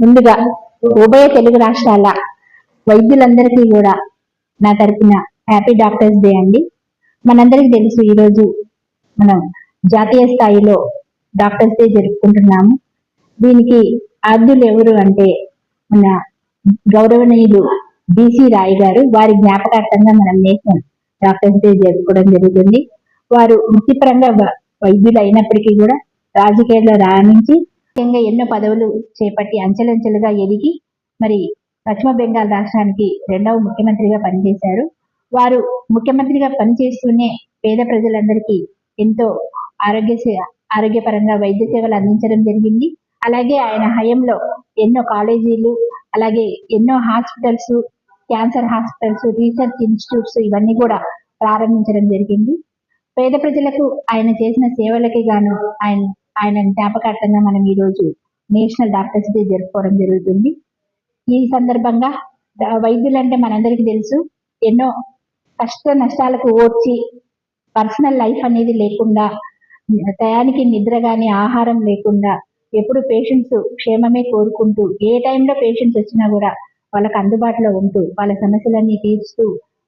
ముందుగా ఉభయ తెలుగు రాష్ట్రాల వైద్యులందరికీ కూడా నా తరపున హ్యాపీ డాక్టర్స్ డే అండి. మనందరికీ తెలుసు ఈరోజు మనం జాతీయ స్థాయిలో డాక్టర్స్ డే జరుపుకుంటున్నాము. దీనికి ఆద్యులు ఎవరు అంటే మన గౌరవనీయులు బీసీ రాయ్ గారు. వారి జ్ఞాపకార్థంగా మనం నేషన్ డాక్టర్స్ డే జరుపుకోవడం జరుగుతుంది. వారు వృత్తిపరంగా వైద్యులు అయినప్పటికీ కూడా రాజకీయాల్లో రాణించి ముఖ్యంగా ఎన్నో పదవులు చేపట్టి అంచెలంచెలుగా ఎదిగి మరి పశ్చిమ బెంగాల్ రాష్ట్రానికి రెండవ ముఖ్యమంత్రిగా పనిచేశారు. వారు ముఖ్యమంత్రిగా పనిచేస్తూనే పేద ప్రజలందరికీ ఎంతో ఆరోగ్య ఆరోగ్యపరంగా వైద్య సేవలు అందించడం జరిగింది. అలాగే ఆయన హయంలో ఎన్నో కాలేజీలు అలాగే ఎన్నో hospitals cancer hospitals research institutes ఇవన్నీ కూడా ప్రారంభించడం జరిగింది. పేద ప్రజలకు ఆయన చేసిన సేవలకి గాను ఆయన ఆయన జ్ఞాపకార్థంగా మనం ఈ రోజు నేషనల్ డాక్టర్స్ డే జరుపుకోవడం జరుగుతుంది. ఈ సందర్భంగా వైద్యులంటే మనందరికీ తెలుసు ఎన్నో కష్ట నష్టాలకు ఓర్చి పర్సనల్ లైఫ్ అనేది లేకుండా టయానికి నిద్ర కానీ ఆహారం లేకుండా ఎప్పుడు పేషెంట్స్ క్షేమమే కోరుకుంటూ ఏ టైంలో పేషెంట్స్ వచ్చినా కూడా వాళ్ళకి అందుబాటులో ఉంటూ వాళ్ళ సమస్యలన్నీ తీరుస్తూ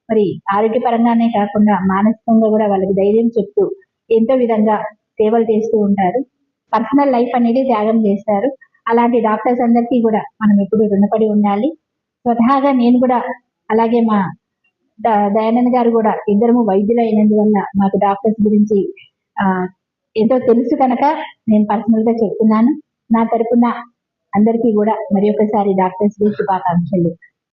మరి ఆరోగ్యపరంగానే కాకుండా మానసికంగా కూడా వాళ్ళకి ధైర్యం చెప్తూ ఎంతో విధంగా సేవలు చేస్తూ ఉంటారు పర్సనల్ లైఫ్ అనేది త్యాగం చేస్తారు అలాంటి డాక్టర్స్ అందరికీ కూడా మనం ఎప్పుడు రుణపడి ఉండాలి స్వతహాగా నేను కూడా అలాగే మా దయానంద్ గారు కూడా ఇద్దరము వైద్యులు అయినందువల్ల మాకు డాక్టర్స్ గురించి ఎంతో తెలుసు కనుక నేను పర్సనల్గా చెప్తున్నాను నా తరపున అందరికీ కూడా మరి ఒకసారి డాక్టర్స్ డే శుభాకాంక్షలు